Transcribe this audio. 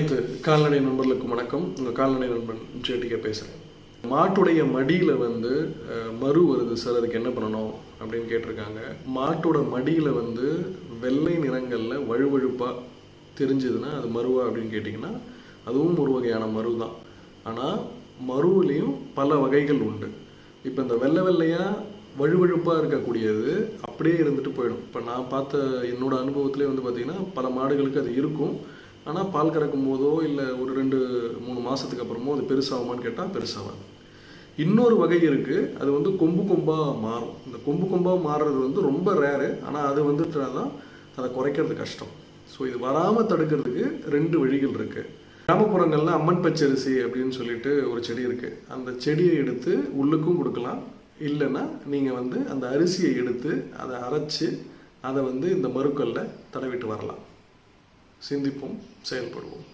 கால்நடை நண்பர்களுக்கு வணக்கம். உங்கள் கால்நடை நண்பன் ஜேடிகே பேசுகிறேன் மாட்டுடைய மடியில் வந்து மறு மரு வருது சார் அதுக்கு என்ன பண்ணணும்? அப்படின்னு கேட்டிருக்காங்க. மாட்டோட மடியில் வந்து வெள்ளை நிறங்களில் வழுவழுப்பாக தெரிஞ்சதுன்னா அது மருவா அப்படின்னு கேட்டிங்கன்னா அதுவும் ஒரு வகையான மரு தான். ஆனால் மருவுலேயும் பல வகைகள் உண்டு. இப்போ இந்த வெள்ளை வெள்ளையாக வழுவழுப்பாக இருக்கக்கூடியது அப்படியே இருந்துட்டு போயிடும். இப்போ நான் பார்த்த என்னோட அனுபவத்திலே வந்து பார்த்திங்கன்னா பல மாடுகளுக்கு அது இருக்கும். ஆனால் பால் கறக்கும் போதோ இல்லை ஒரு ரெண்டு மூணு மாதத்துக்கு அப்புறமோ அது பெருசாகுமான்னு கேட்டால் பெருசாகாது இன்னொரு வகை இருக்குது அது வந்து கொம்பு கொம்பாக மாறும். இந்த கொம்பு கொம்பாக மாறுறது வந்து ரொம்ப ரேரு ஆனால் அது வந்துட்டு தான் அதை குறைக்கிறது கஷ்டம். ஸோ இது வராமல் தடுக்கிறதுக்கு ரெண்டு வழிகள் இருக்குது கிராமப்புறங்களில் அம்மன் பச்சரிசி அப்படின்னு சொல்லிட்டு ஒரு செடி இருக்குது அந்த செடியை எடுத்து உள்ளுக்கும் கொடுக்கலாம். இல்லைன்னா நீங்கள் வந்து அந்த அரிசியை எடுத்து அதை அரைச்சி அதை வந்து இந்த மருக்கல்ல தடவிட்டு வரலாம். சிந்திப்போம் செயல்படுவோம்.